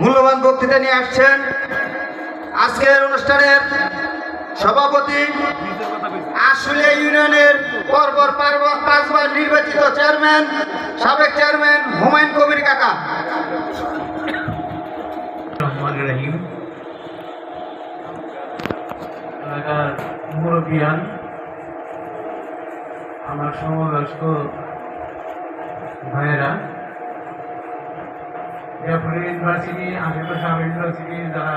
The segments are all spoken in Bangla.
মূল্যবান বক্তৃতা নিয়ে আসছেন। আজকের অনুষ্ঠানের সভাপতি আসলে ইউনিয়নের পরপর পাঁচবার নির্বাচিত চেয়ারম্যান, সাবেক চেয়ারম্যান হুমায়ুন কবির কাকা। মুরব্বিয়ান, আমার সমবয়স্ক ভাইয়েরা জাফর ইউনিভার্সিটি আশেপাশে আমার ইউনিভার্সিটি, যারা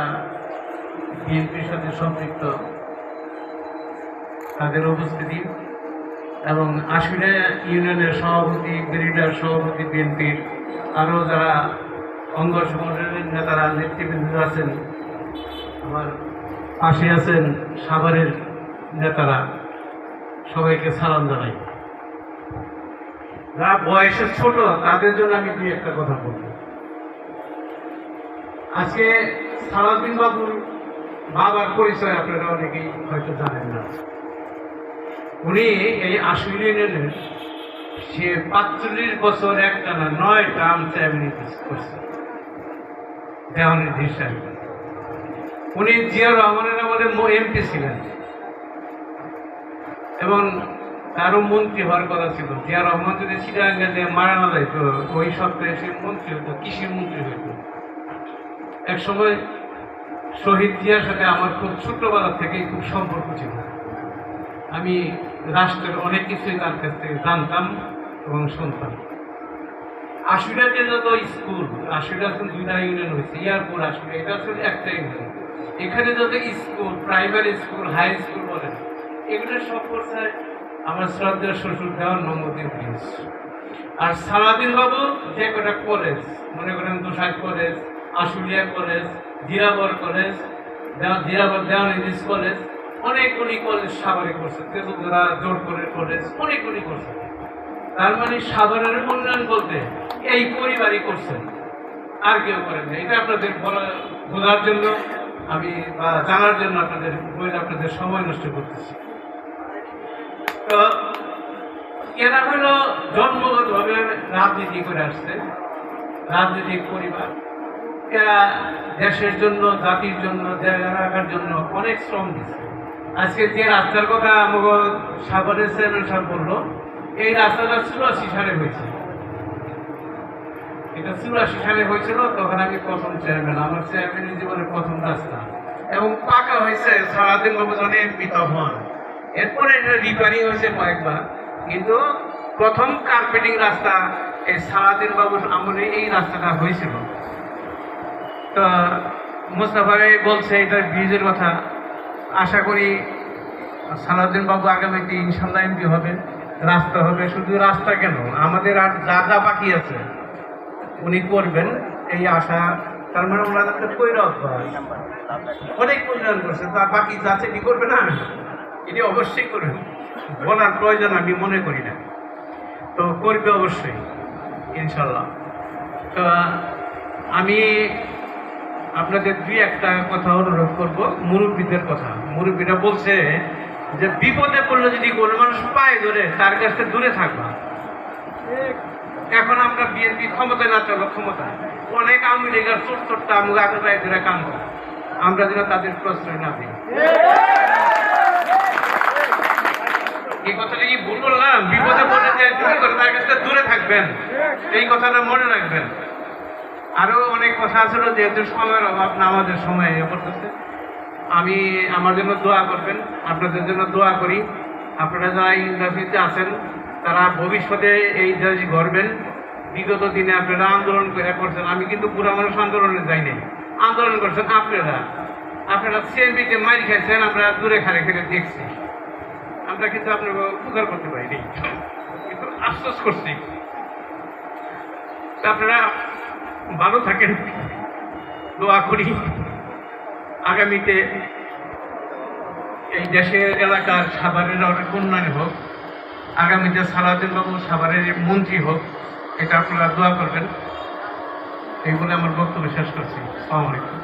বিএনপির সাথে সম্পৃক্ত, তাদের উপস্থিতি। এবং আশুলিয়া ইউনিয়নের সভাপতি গ্রিডার সভাপতি বিএনপির, আরও যারা অঙ্গ সংগঠনের নেতারা, নেতৃবৃন্দ আছেন, আমার পাশে আছেন সাভারের নেতারা, সবাইকে সালাম জানাই। যারা বয়সে ছোট, তাদের জন্য আমি দুই একটা কথা বলব। আজকে সালাউদ্দিন বাবুর বাবার পরিচয় আপনারা অনেকেই হয়তো জানেন না। উনি এই আশু ইউনিয়নের সে পাঁচচল্লিশ বছর একটানা নয় টার্ম চেয়ারম্যান করছে। দেওয়ানের হিসাবে। উনি জিয়া রহমানের আমলে এমপি ছিলেন। এবং তারও মন্ত্রী হওয়ার কথা ছিল। জিয়া রহমান যদি চিটাঙ্গে যে মারা না যাইত, ওই সপ্তাহে সে মন্ত্রী হতো কৃষির মন্ত্রী হইত। এক সময় শহীদ জিয়ার সাথে আমার খুব ছোট্টবেলা থেকেই খুব সম্পর্ক ছিল। আমি রাষ্ট্রের অনেক কিছুই তার কাছ থেকে জানতাম এবং শুনতাম। আশুরাতে যত স্কুল, আশুরা এখন দুইটা ইউনিয়ন হয়েছে, ইয়ারপুর, আশুরা, এটা আসলে একটা ইউনিয়ন। এখানে যত school, primary school, high school বলেন, এগুলো সব করছে আমার শ্রদ্ধা শ্বশুর দেওয়ার প্রিন্স আর সারাদিন বাবু যে কটা কলেজ মনে করেন তুষার কলেজ আশুলিয়া কলেজ জিরাবর কলেজ দেওয়া- জিরাবর দেওয়ানিজ কলেজ অনেকগুলি কলেজ সাগরে করছে। তেতুলরা জোরপুরের কলেজ অনেকগুলি করছে। তার মানে সাধারণের উন্নয়ন বলতে এই পরিবারই করছেন আর কেউ করেন না। এটা আপনাদের বলা- বোঝার জন্য আমি বা জানার জন্য আপনাদের বইলে আপনাদের সময় নষ্ট করতেছি। তো এরা হলো জন্মগতভাবে রাজনীতি করে আসছে, রাজনৈতিক পরিবার। দেশের জন্য, জাতির জন্য রাখার জন্য অনেক শ্রম দিচ্ছে আজকে যে রাস্তার কথা আমাকে সাগরের চেয়ারম্যান সাহেব বলল, এই রাস্তাটা চুরাশি সালে হয়েছে। এটা চুরাশি সালে হয়েছিল, তখন আমি প্রথম চেয়ারম্যান আমার চেয়ারম্যানের জীবনের প্রথম রাস্তা। এবং পাকা হয়েছে, সারাদিন এমপি হন এরপরে এটা রিপেয়ারিং হয়েছে কয়েকবার। কিন্তু প্রথম কার্পেটিং রাস্তা, এই সারাদিন বাবুর আমলে এই রাস্তাটা হয়েছিল। তো মোস্তাফা ভাই বলছে, এটা ব্রিজের কথা। আশা করি সালাউদ্দিন বাবু আগামীতে ইনশাল্লাহ এমপি হবে, রাস্তা হবে। শুধু রাস্তা কেন? আমাদের আর যা যা বাকি আছে, উনি করবেন এই আশা। তার মানে ওনাদের তো কৈরব অনেক উন্নয়ন করছে। তার বাকি যাচ্ছে কি করবে না এটি অবশ্যই করবেন। বলার প্রয়োজন আমি মনে করি না। তো করবে অবশ্যই, ইনশাল্লাহ। তো আমি আপনাদের দুই একটা কথা অনুরোধ করব, মুরব্বীদের কথা। মুরব্বীরা বলছে যে, বিপদে পড়লে যদি কোনো মানুষ পায়ে ধরে, তার কাছ থেকে দূরে থাকবা। এখন আমরা বিএনপি ক্ষমতায় না চলো ক্ষমতা। অনেক আওয়ামী লীগের চোট চোটটা আমাকে আগে পায়ে ধরে কাম। আমরা যেন তাদের প্রশ্রয় না দিই। এই কথাটা কি ভুল বললাম? বিপদে পড়লে যে করে, তার কাছ থেকে দূরে থাকবেন। এই কথাটা মনে রাখবেন। আরও অনেক কথা আছিল যেহেতু সময়ের অভাব না আমাদের সময় এ করতেছে। আমি আমার জন্য দোয়া করবেন, আপনাদের জন্য দোয়া করি। আপনারা যারা ইন্ডাস্ট্রিতে আছেন, তারা ভবিষ্যতে এই দেশ গড়বেন। বিগত দিনে আপনারা আন্দোলন করে করছেন। আমি কিন্তু পুরা মানুষ আন্দোলনে যাইনি আন্দোলন করছেন আপনারা। আপনারা সিএনপিতে মারি খাইছেন, আমরা দূরে খারে খেলে দেখছি। আমরা কিন্তু আপনাকে উপকার করতে পারিনি। কিন্তু আফসোস করছি। আপনারা ভালো থাকেন। দোয়া করি আগামীতে এই দেশের এলাকার সাভারের অনেক উন্নয়ন হোক, আগামীতে সালাউদ্দিন বাবু সাভারের মন্ত্রী হোক, এটা আপনারা দোয়া করবেন। এই বলে আমার বক্তব্য শেষ করছি। আসসালামু আলাইকুম।